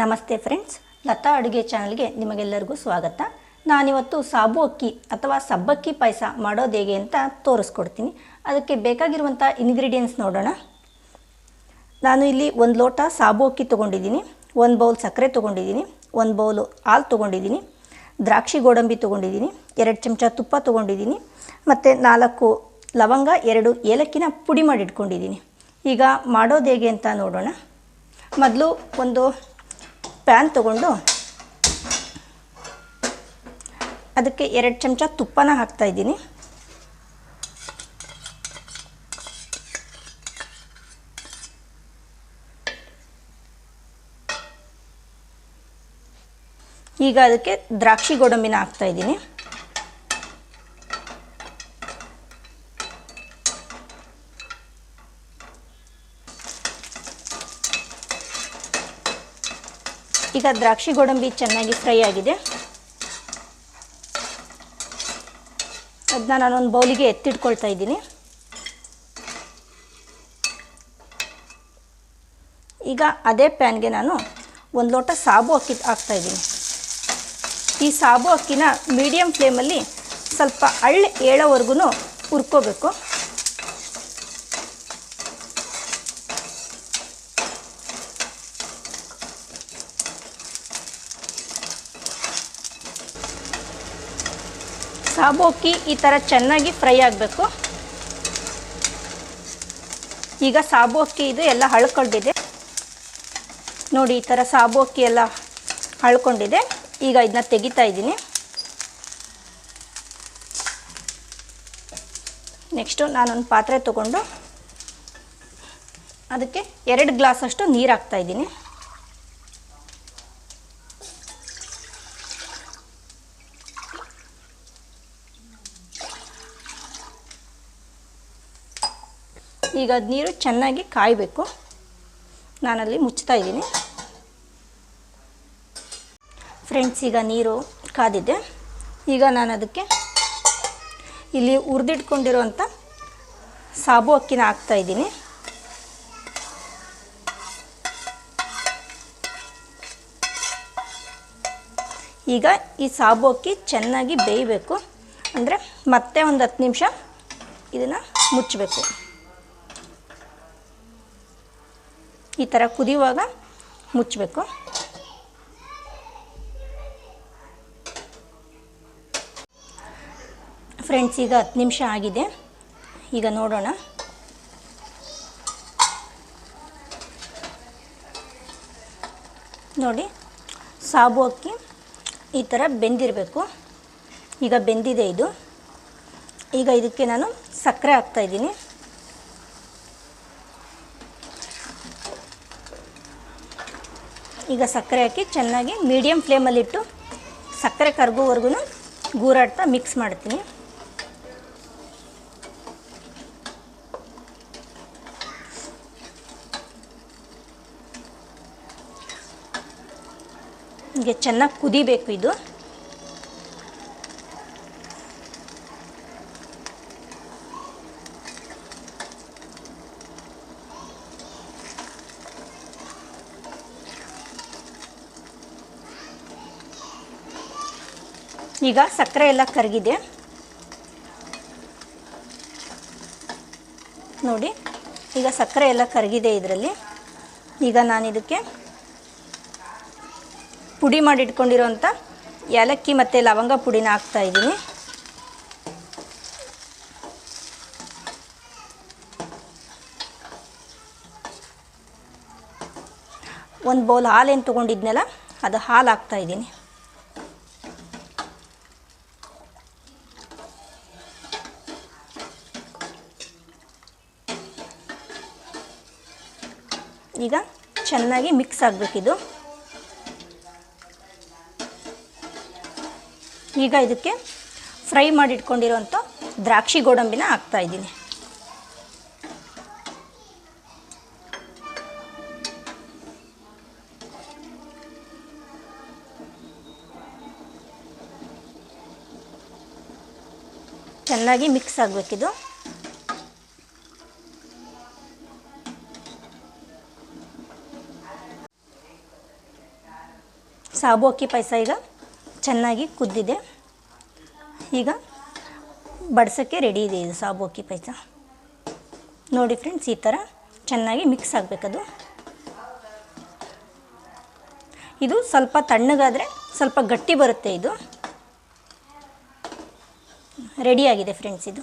ನಮಸ್ತೆ ಫ್ರೆಂಡ್ಸ್, ಲತಾ ಅಡುಗೆ ಚಾನಲ್ಗೆ ನಿಮಗೆಲ್ಲರಿಗೂ ಸ್ವಾಗತ. ನಾನಿವತ್ತು ಸಾಬು ಅಕ್ಕಿ ಅಥವಾ ಸಬ್ಬಕ್ಕಿ ಪಾಯಸ ಮಾಡೋದು ಹೇಗೆ ಅಂತ ತೋರಿಸ್ಕೊಡ್ತೀನಿ. ಅದಕ್ಕೆ ಬೇಕಾಗಿರುವಂಥ ಇಂಗ್ರೀಡಿಯೆಂಟ್ಸ್ ನೋಡೋಣ. ನಾನು ಇಲ್ಲಿ ಒಂದು ಲೋಟ ಸಾಬು ಅಕ್ಕಿ ತೊಗೊಂಡಿದ್ದೀನಿ, ಒಂದು ಬೌಲ್ ಸಕ್ಕರೆ ತೊಗೊಂಡಿದ್ದೀನಿ, ಒಂದು ಬೌಲು ಹಾಲು ತೊಗೊಂಡಿದ್ದೀನಿ, ದ್ರಾಕ್ಷಿ ಗೋಡಂಬಿ ತೊಗೊಂಡಿದ್ದೀನಿ, ಎರಡು ಚಮಚ ತುಪ್ಪ ತೊಗೊಂಡಿದ್ದೀನಿ, ಮತ್ತು ನಾಲ್ಕು ಲವಂಗ, ಎರಡು ಏಲಕ್ಕಿನ ಪುಡಿ ಮಾಡಿ ಇಟ್ಕೊಂಡಿದ್ದೀನಿ ಈಗ ಮಾಡೋದು ಹೇಗೆ ಅಂತ ನೋಡೋಣ. ಮೊದಲು ಒಂದು ಪ್ಯಾನ್ ತೊಗೊಂಡು ಅದಕ್ಕೆ ಎರಡು ಚಮಚ ತುಪ್ಪನ ಹಾಕ್ತಾಯಿದ್ದೀನಿ ಈಗ ಅದಕ್ಕೆ ದ್ರಾಕ್ಷಿ ಗೋಡಂಬಿನ ಹಾಕ್ತಾಯಿದ್ದೀನಿ ಈಗ ದ್ರಾಕ್ಷಿ ಗೋಡಂಬಿ ಚೆನ್ನಾಗಿ ಫ್ರೈ ಆಗಿದೆ. ಅದನ್ನ ನಾನೊಂದು ಬೌಲಿಗೆ ಎತ್ತಿಟ್ಕೊಳ್ತಾ ಇದ್ದೀನಿ. ಈಗ ಅದೇ ಪ್ಯಾನ್ಗೆ ನಾನು ಒಂದು ಲೋಟ ಸಾಬು ಅಕ್ಕಿ ಹಾಕ್ತಾಯಿದ್ದೀನಿ ಈ ಸಾಬು ಅಕ್ಕಿನ ಮೀಡಿಯಮ್ ಫ್ಲೇಮಲ್ಲಿ ಸ್ವಲ್ಪ ಅಳ್ಳು ಏಳೋವರೆಗೂ ಹುರ್ಕೋಬೇಕು. ಸಾಬು ಅಕ್ಕಿ ಈ ಥರ ಚೆನ್ನಾಗಿ ಫ್ರೈ ಆಗಬೇಕು. ಈಗ ಸಾಬು ಅಕ್ಕಿ ಇದು ಎಲ್ಲ ಹಳ್ಕೊಂಡಿದೆ. ನೋಡಿ ಈ ಥರ ಸಾಬು ಅಕ್ಕಿ ಎಲ್ಲ ಹಳ್ಕೊಂಡಿದೆ. ಈಗ ಇದನ್ನ ತೆಗಿತಾ ಇದ್ದೀನಿ. ನೆಕ್ಸ್ಟು ನಾನೊಂದು ಪಾತ್ರೆ ತೊಗೊಂಡು ಅದಕ್ಕೆ ಎರಡು ಗ್ಲಾಸಷ್ಟು ನೀರು ಹಾಕ್ತಾಯಿದ್ದೀನಿ ಈಗ ಅದು ನೀರು ಚೆನ್ನಾಗಿ ಕಾಯಬೇಕು. ನಾನಲ್ಲಿ ಮುಚ್ತಾ ಇದ್ದೀನಿ. ಫ್ರೆಂಡ್ಸ್ ಈಗ ನೀರು ಕಾದಿದೆ. ಈಗ ನಾನು ಅದಕ್ಕೆ ಇಲ್ಲಿ ಹುರಿದಿಟ್ಕೊಂಡಿರೋಂಥ ಸಾಬು ಅಕ್ಕಿನ ಹಾಕ್ತಾ ಇದ್ದೀನಿ. ಈಗ ಈ ಸಾಬು ಅಕ್ಕಿ ಚೆನ್ನಾಗಿ ಬೇಯಬೇಕು. ಅಂದರೆ ಮತ್ತೆ ಒಂದು ಹತ್ತು ನಿಮಿಷ ಇದನ್ನು ಮುಚ್ಚಬೇಕು. ಈ ಥರ ಕುದಿಯುವಾಗ ಮುಚ್ಚಬೇಕು. ಫ್ರೆಂಡ್ಸ್ ಈಗ ಹತ್ತು ನಿಮಿಷ ಆಗಿದೆ. ಈಗ ನೋಡೋಣ. ನೋಡಿ ಸಾಬು ಅಕ್ಕಿ ಈ ಥರ ಬೆಂದಿರಬೇಕು. ಈಗ ಬೆಂದಿದೆ ಇದು. ಈಗ ಇದಕ್ಕೆ ನಾನು ಸಕ್ಕರೆ ಹಾಕ್ತಾಯಿದ್ದೀನಿ ಈಗ ಸಕ್ಕರೆ ಹಾಕಿ ಚೆನ್ನಾಗಿ ಮೀಡಿಯಮ್ ಫ್ಲೇಮಲ್ಲಿಟ್ಟು ಸಕ್ಕರೆ ಕರಗೋವರೆಗೂ ಗೂರಾಡ್ತಾ ಮಿಕ್ಸ್ ಮಾಡ್ತೀನಿ. ಹೀಗೆ ಚೆನ್ನಾಗಿ ಕುದಿಬೇಕು ಇದು. ಈಗ ಸಕ್ಕರೆ ಎಲ್ಲ ಕರಗಿದೆ. ನೋಡಿ, ಈಗ ಸಕ್ಕರೆ ಎಲ್ಲ ಕರಗಿದೆ ಇದರಲ್ಲಿ. ಈಗ ನಾನು ಇದಕ್ಕೆ ಪುಡಿ ಮಾಡಿಟ್ಕೊಂಡಿರೋಂಥ ಏಲಕ್ಕಿ ಮತ್ತು ಲವಂಗ ಪುಡಿನ ಹಾಕ್ತಾ ಇದ್ದೀನಿ. ಒಂದು ಬೌಲ್ ಹಾಲೇನು ತೊಗೊಂಡಿದ್ನಲ್ಲ, ಅದು ಹಾಲು ಹಾಕ್ತಾ ಈಗ ಚೆನ್ನಾಗಿ ಮಿಕ್ಸ್ ಆಗಬೇಕಿದು ಈಗ ಇದಕ್ಕೆ ಫ್ರೈ ಮಾಡಿಟ್ಕೊಂಡಿರೋಂಥ ದ್ರಾಕ್ಷಿ ಗೋಡಂಬಿನ ಹಾಕ್ತಾ ಇದ್ದೀನಿ. ಚೆನ್ನಾಗಿ ಮಿಕ್ಸ್ ಆಗಬೇಕಿದು. ಸಾಬು ಅಕ್ಕಿ ಪಾಯಸ ಈಗ ಚೆನ್ನಾಗಿ ಕುದ್ದಿದೆ. ಈಗ ಬಡ್ಸೋಕ್ಕೆ ರೆಡಿ ಇದೆ ಇದು ಸಾಬು ಅಕ್ಕಿ ಪಾಯಸ. ನೋಡಿ ಫ್ರೆಂಡ್ಸ್ ಈ ಥರ ಚೆನ್ನಾಗಿ ಮಿಕ್ಸ್ ಆಗಬೇಕದು. ಇದು ಸ್ವಲ್ಪ ತಣ್ಣಗಾದರೆ ಸ್ವಲ್ಪ ಗಟ್ಟಿ ಬರುತ್ತೆ ಇದು. ರೆಡಿಯಾಗಿದೆ ಫ್ರೆಂಡ್ಸ್ ಇದು.